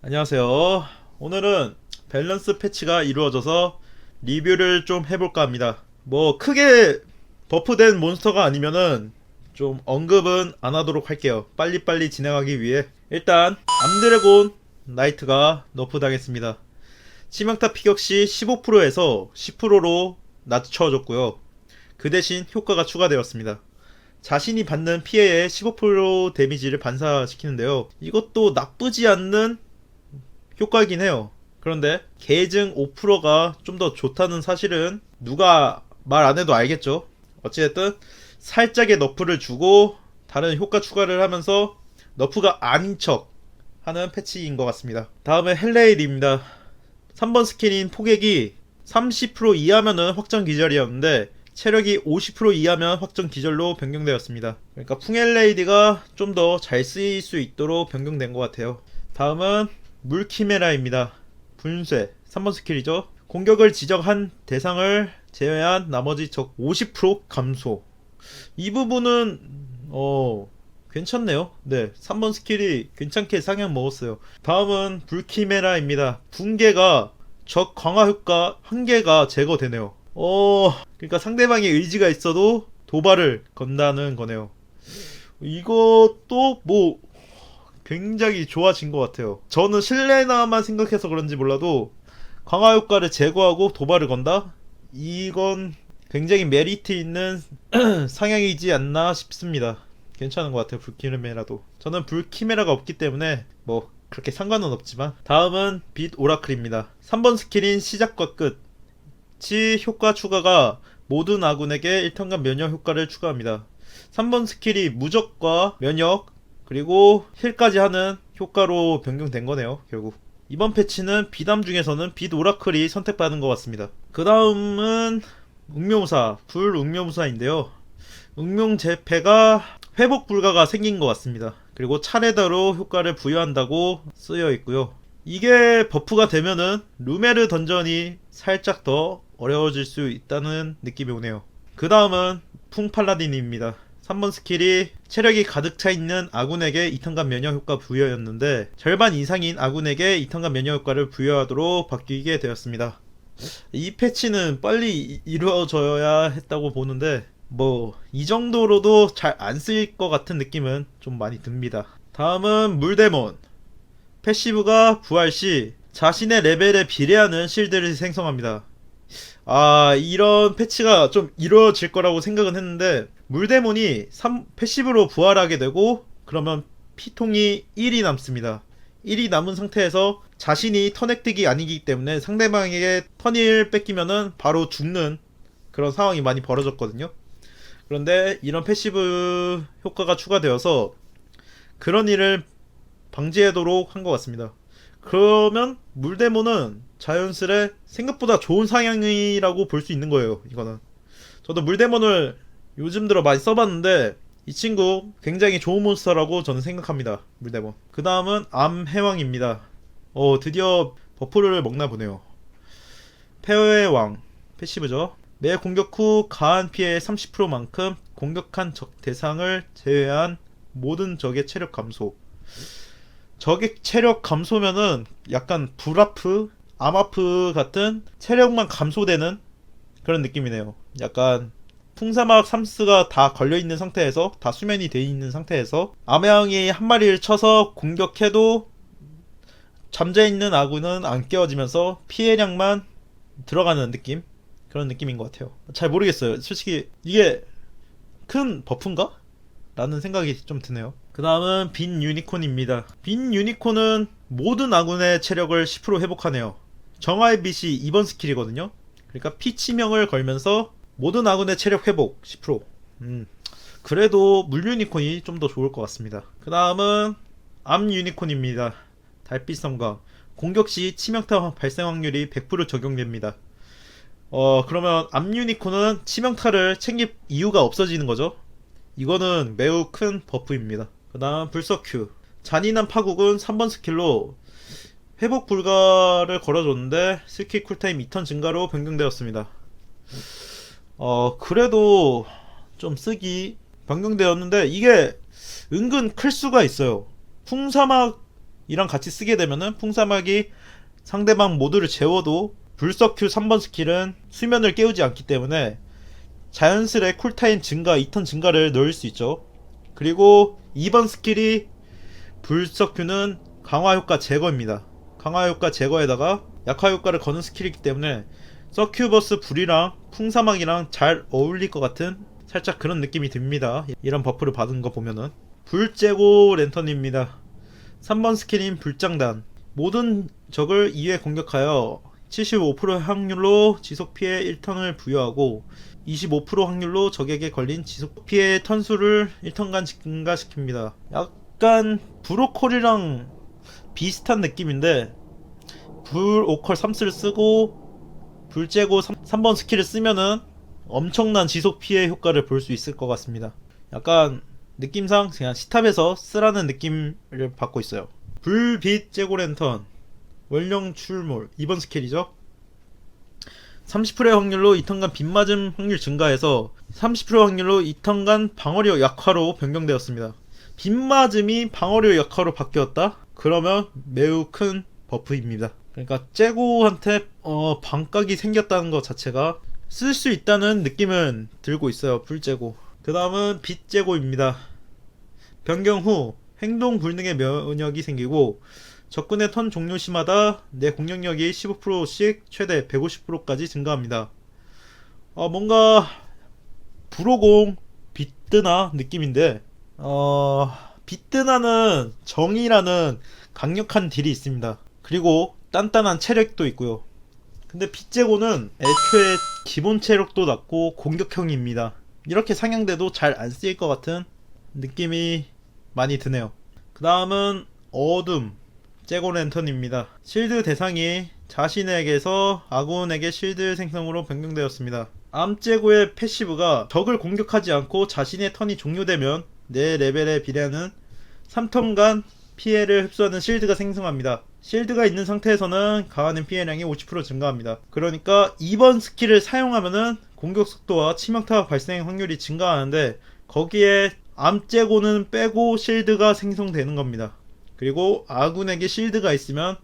안녕하세요. 오늘은 밸런스 패치가 이루어져서 리뷰를 좀 해볼까 합니다. 뭐 크게 버프된 몬스터가 아니면은 좀 언급은 안 하도록 할게요. 빨리빨리 진행하기 위해 일단 암드래곤 나이트가 너프 당했습니다. 치명타 피격 시 15%에서 10%로 낮춰졌고요. 그 대신 효과가 추가되었습니다. 자신이 받는 피해의 15% 데미지를 반사시키는데요. 이것도 나쁘지 않는 효과이긴 해요. 그런데 계증 5%가 좀 더 좋다는 사실은 누가 말 안 해도 알겠죠. 어찌됐든 살짝의 너프를 주고 다른 효과 추가를 하면서 너프가 아닌 척 하는 패치인 것 같습니다. 다음에 헬레일입니다. 3번 스킬인 포격이 30% 이하면은 확정 기절이었는데 체력이 50% 이하면 확정 기절로 변경되었습니다. 그러니까 풍헬레이디가 좀 더 잘 쓰일 수 있도록 변경된 것 같아요. 다음은 물키메라입니다. 분쇄 3번 스킬이죠. 공격을 지적한 대상을 제외한 나머지 적 50% 감소. 이 부분은 어 괜찮네요. 네, 3번 스킬이 괜찮게 상향 먹었어요. 다음은 불키메라입니다. 붕괴가 적 강화 효과 한 개가 제거되네요. 어, 그러니까 상대방의 의지가 있어도 도발을 건다는 거네요. 이것도 뭐 굉장히 좋아진 것 같아요. 저는 실레나만 생각해서 그런지 몰라도 강화 효과를 제거하고 도발을 건다? 이건 굉장히 메리트 있는 상향이지 않나 싶습니다. 괜찮은 것 같아요. 불키메라도. 저는 불키메라가 없기 때문에 뭐 그렇게 상관은 없지만 다음은 빛 오라클입니다. 3번 스킬인 시작과 끝. 치 효과 추가가 모든 아군에게 1턴간 면역 효과를 추가합니다. 3번 스킬이 무적과 면역 그리고 힐까지 하는 효과로 변경된 거네요. 결국 이번 패치는 비담 중에서는 빛 오라클이 선택받은 것 같습니다. 그 다음은 응묘무사 불 응묘무사인데요. 응명제패가 회복 불가가 생긴 것 같습니다. 그리고 차례대로 효과를 부여한다고 쓰여 있고요. 이게 버프가 되면은 루메르 던전이 살짝 더 어려워질 수 있다는 느낌이 오네요. 그 다음은 풍팔라딘입니다. 3번 스킬이 체력이 가득 차 있는 아군에게 2턴간 면역 효과 부여였는데 절반 이상인 아군에게 2턴간 면역 효과를 부여하도록 바뀌게 되었습니다. 이 패치는 빨리 이- 이루어져야 했다고 보는데 뭐 이 정도로도 잘 안 쓰일 것 같은 느낌은 좀 많이 듭니다. 다음은 물데몬. 패시브가 부활 시 자신의 레벨에 비례하는 실드를 생성합니다. 아, 이런 패치가 좀 이루어질 거라고 생각은 했는데, 물데몬이 3, 패시브로 부활하게 되고, 그러면 피통이 1이 남습니다. 1이 남은 상태에서 자신이 턴획득이 아니기 때문에 상대방에게 턴을 뺏기면은 바로 죽는 그런 상황이 많이 벌어졌거든요. 그런데 이런 패시브 효과가 추가되어서 그런 일을 방지하도록 한 것 같습니다. 그러면 물데몬은 자연스레 생각보다 좋은 상향이라고 볼 수 있는 거예요. 이거는 저도 물데몬을 요즘 들어 많이 써봤는데 이 친구 굉장히 좋은 몬스터라고 저는 생각합니다. 물데몬. 그 다음은 암해왕입니다. 어 드디어 버프를 먹나 보네요. 페어의 왕 패시브죠. 매 공격 후 가한 피해의 30%만큼 공격한 적 대상을 제외한 모든 적의 체력 감소. 적의 체력 감소면은 약간 불아프, 암아프 같은 체력만 감소되는 그런 느낌이네요. 약간 풍사막 삼스가 다 걸려있는 상태에서 다 수면이 돼 있는 상태에서 암양이 한 마리를 쳐서 공격해도 잠재있는 아군은 안 깨어지면서 피해량만 들어가는 느낌 그런 느낌인 것 같아요. 잘 모르겠어요. 솔직히 이게 큰 버프인가? 라는 생각이 좀 드네요. 그 다음은 빈 유니콘입니다. 빈 유니콘은 모든 아군의 체력을 10% 회복하네요. 정화의 빛이 2번 스킬이거든요. 그러니까 피치명을 걸면서 모든 아군의 체력 회복 10%. 음, 그래도 물 유니콘이 좀 더 좋을 것 같습니다. 그 다음은 암 유니콘입니다. 달빛 섬광. 공격 시 치명타 발생 확률이 100% 적용됩니다. 어, 그러면 암 유니콘은 치명타를 챙길 이유가 없어지는 거죠. 이거는 매우 큰 버프입니다. 그 다음 불서큐. 잔인한 파국은 3번 스킬로 회복 불가를 걸어줬는데 스킬 쿨타임 2턴 증가로 변경되었습니다. 어, 그래도 좀 쓰기 변경되었는데 이게 은근 클 수가 있어요. 풍사막 이랑 같이 쓰게 되면은 풍사막이 상대방 모두를 재워도 불석큐 3번 스킬은 수면을 깨우지 않기 때문에 자연스레 쿨타임 증가, 2턴 증가를 넣을 수 있죠. 그리고 2번 스킬이 불석큐는 강화 효과 제거입니다. 강화 효과 제거에다가 약화 효과를 거는 스킬이기 때문에 서큐버스 불이랑 풍사막이랑 잘 어울릴 것 같은 살짝 그런 느낌이 듭니다. 이런 버프를 받은 거 보면은 불재고 랜턴입니다. 3번 스킬인 불장단 모든 적을 2회 공격하여 75% 확률로 지속 피해 1턴을 부여하고 25% 확률로 적에게 걸린 지속 피해 턴수를 1턴간 증가시킵니다. 약간 브로콜이랑 비슷한 느낌인데 불 오컬 3스를 쓰고 불재고 3, 번 스킬을 쓰면은 엄청난 지속 피해 효과를 볼 수 있을 것 같습니다. 약간 느낌상 그냥 시탑에서 쓰라는 느낌을 받고 있어요. 불빛 재고 랜턴 원령 출몰 2번 스킬이죠. 30%의 확률로 2턴간 빗 맞음 확률 증가해서 30% 확률로 2턴간 방어력 약화로 변경되었습니다. 빗 맞음이 방어력 약화로 바뀌었다? 그러면 매우 큰 버프입니다. 그러니까 째고한테 어, 반각이 생겼다는 것 자체가 쓸 수 있다는 느낌은 들고 있어요. 불째고. 그 다음은 빛째고입니다. 변경 후 행동 불능의 면역이 생기고 적군의 턴 종료 시마다 내 공격력이 15%씩 최대 150%까지 증가합니다. 어, 뭔가 불호공 빗드나 느낌인데 어, 빗드나는 정이라는 강력한 딜이 있습니다. 그리고 단단한 체력도 있고요. 근데 빗제고는 애초에 기본 체력도 낮고 공격형입니다. 이렇게 상향돼도 잘 안 쓰일 것 같은 느낌이 많이 드네요. 그 다음은 어둠 제고 랜턴입니다. 실드 대상이 자신에게서 아군에게 실드 생성으로 변경되었습니다. 암제고의 패시브가 적을 공격하지 않고 자신의 턴이 종료되면 내 레벨에 비례하는 3턴간 피해를 흡수하는 실드가 생성합니다. 실드가 있는 상태에서는 가하는 피해량이 50% 증가합니다. 그러니까 2번 스킬을 사용하면은 공격 속도와 치명타 발생 확률이 증가하는데 거기에 암제고는 빼고 실드가 생성되는 겁니다. 그리고 아군에게 실드가 있으면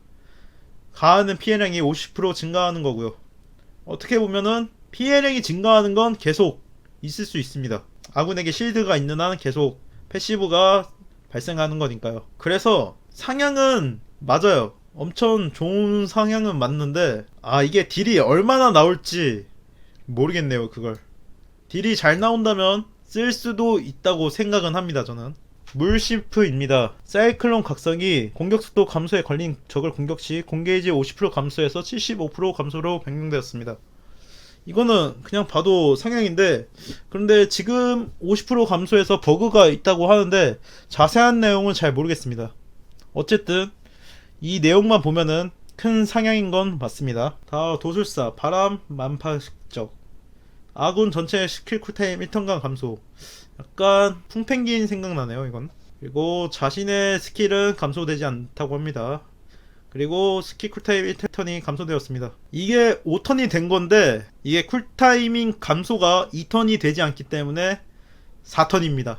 가하는 피해량이 50% 증가하는 거고요. 어떻게 보면은 피해량이 증가하는 건 계속 있을 수 있습니다. 아군에게 실드가 있는 한 계속 패시브가 발생하는 거니까요. 그래서 상향은 맞아요. 엄청 좋은 상향은 맞는데 아 이게 딜이 얼마나 나올지 모르겠네요 그걸. 딜이 잘 나온다면 쓸 수도 있다고 생각은 합니다 저는. 물시프입니다. 사이클론 각성이 공격 속도 감소에 걸린 적을 공격 시 공게이지 50% 감소해서 75% 감소로 변경되었습니다. 이거는 그냥 봐도 상향인데 그런데 지금 50% 감소해서 버그가 있다고 하는데 자세한 내용은 잘 모르겠습니다. 어쨌든 이 내용만 보면은 큰 상향인 건 맞습니다. 다 도술사, 바람, 만파적. 아군 전체 스킬 쿨타임 1턴간 감소. 약간 풍펭귄 생각나네요, 이건. 그리고 자신의 스킬은 감소되지 않다고 합니다. 그리고 스킬 쿨타임 1턴이 감소되었습니다. 이게 5턴이 된 건데, 이게 쿨타이밍 감소가 2턴이 되지 않기 때문에 4턴입니다.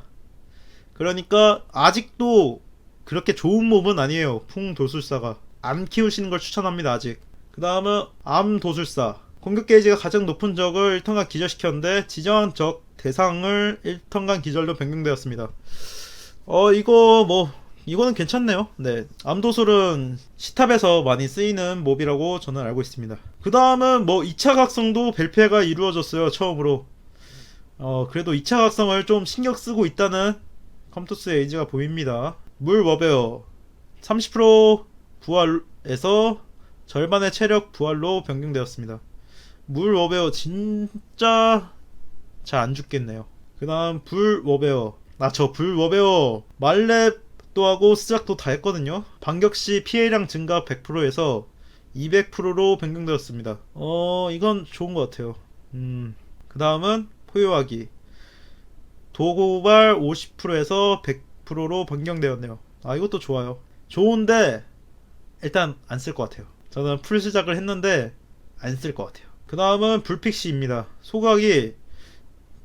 그러니까 아직도 그렇게 좋은 몹은 아니에요. 풍도술사가. 안 키우시는 걸 추천합니다, 아직. 그 다음은 암도술사. 공격 게이지가 가장 높은 적을 1턴간 기절시켰는데 지정한 적 대상을 1턴간 기절로 변경되었습니다. 어, 이거 뭐 이거는 괜찮네요. 네. 암도술은 시탑에서 많이 쓰이는 몹이라고 저는 알고 있습니다. 그 다음은 뭐 2차 각성도 벨페가 이루어졌어요, 처음으로. 어, 그래도 2차 각성을 좀 신경 쓰고 있다는 컴투스의 의지가 보입니다. 물 워베어 30% 부활에서 절반의 체력 부활로 변경되었습니다. 물 워베어 진짜 잘 안 죽겠네요. 그 다음 불 워베어 아저불 워베어 말렙도 하고 스작도 다 했거든요. 반격시 피해량 증가 100%에서 200%로 변경되었습니다. 어 이건 좋은 것 같아요. 음그 다음은 포효하기 도고발 50%에서 100% 로 변경되었네요. 아 이것도 좋아요. 좋은데 일단 안 쓸 것 같아요. 저는 풀 시작을 했는데 안 쓸 것 같아요. 그 다음은 불픽시입니다. 소각이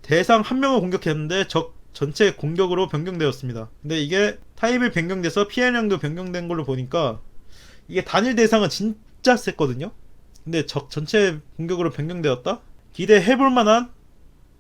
대상 한 명을 공격했는데 적 전체 공격으로 변경되었습니다. 근데 이게 타입이 변경돼서 피해량도 변경된 걸로 보니까 이게 단일 대상은 진짜 셌거든요. 근데 적 전체 공격으로 변경되었다? 기대해볼 만한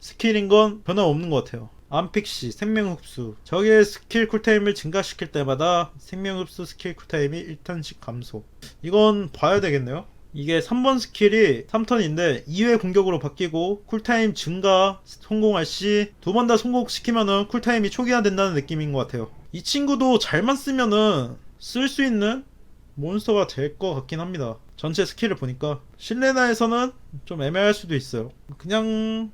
스킬인 건 변함 없는 것 같아요. 암픽시, 생명흡수. 적의 스킬 쿨타임을 증가시킬 때마다 생명흡수 스킬 쿨타임이 1턴씩 감소. 이건 봐야 되겠네요. 이게 3번 스킬이 3턴인데 2회 공격으로 바뀌고 쿨타임 증가 성공할 시 두 번 다 성공시키면은 쿨타임이 초기화된다는 느낌인 것 같아요. 이 친구도 잘만 쓰면은 쓸 수 있는 몬스터가 될 것 같긴 합니다. 전체 스킬을 보니까 실레나에서는 좀 애매할 수도 있어요. 그냥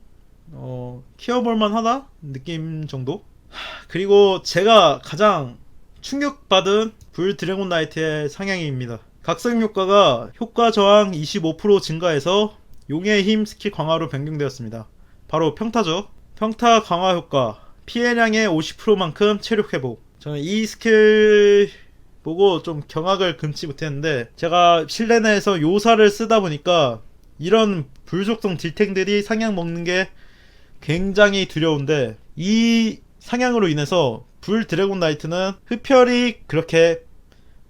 어 키워볼만 하다 느낌 정도. 하, 그리고 제가 가장 충격받은 불 드래곤 나이트의 상향입니다. 각성 효과가 효과 저항 25% 증가해서 용의 힘 스킬 강화로 변경되었습니다. 바로 평타죠. 평타 강화 효과 피해량의 50%만큼 체력 회복. 저는 이 스킬 보고 좀 경악을 금치 못했는데 제가 실내 내에서 요사를 쓰다 보니까 이런 불속성 딜탱들이 상향 먹는 게 굉장히 두려운데 이 상향으로 인해서 불 드래곤 나이트는 흡혈이 그렇게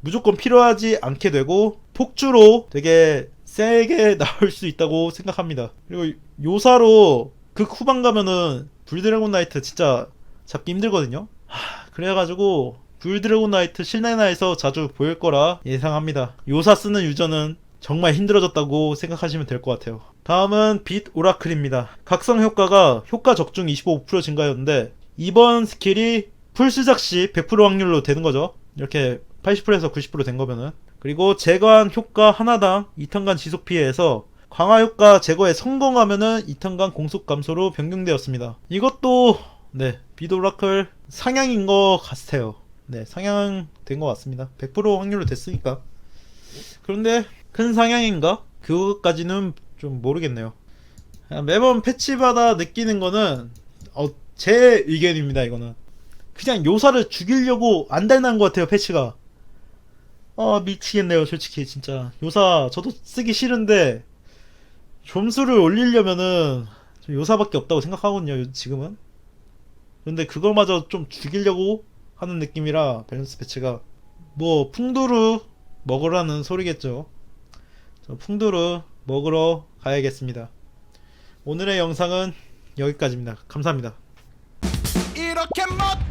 무조건 필요하지 않게 되고 폭주로 되게 세게 나올 수 있다고 생각합니다. 그리고 요사로 극 후반 가면은 불 드래곤 나이트 진짜 잡기 힘들거든요. 하, 그래가지고 불 드래곤 나이트 실내나에서 자주 보일 거라 예상합니다. 요사 쓰는 유저는 정말 힘들어졌다고 생각하시면 될 것 같아요. 다음은 빛 오라클입니다. 각성 효과가 효과 적중 25% 증가였는데 이번 스킬이 풀 시작 시 100% 확률로 되는 거죠. 이렇게 80%에서 90%된 거면은 그리고 제거한 효과 하나당 2턴간 지속 피해에서 강화 효과 제거에 성공하면은 2턴간 공속 감소로 변경되었습니다. 이것도 네 비도라클 상향인 것 같아요. 네 상향된 것 같습니다. 100% 확률로 됐으니까. 그런데 큰 상향인가? 그것까지는 좀 모르겠네요. 매번 패치마다 느끼는 거는 어, 제 의견입니다. 이거는 그냥 요사를 죽이려고 안 달난 것 같아요. 패치가. 아 미치겠네요. 솔직히 진짜 요사 저도 쓰기 싫은데 점수를 올리려면은 좀 요사밖에 없다고 생각하거든요. 요- 지금은. 근데 그거마저 좀 죽이려고 하는 느낌이라 밸런스 패치가 뭐 풍두루 먹으라는 소리겠죠. 저 풍두루 먹으러 가야겠습니다. 오늘의 영상은 여기까지입니다. 감사합니다. 이렇게 멋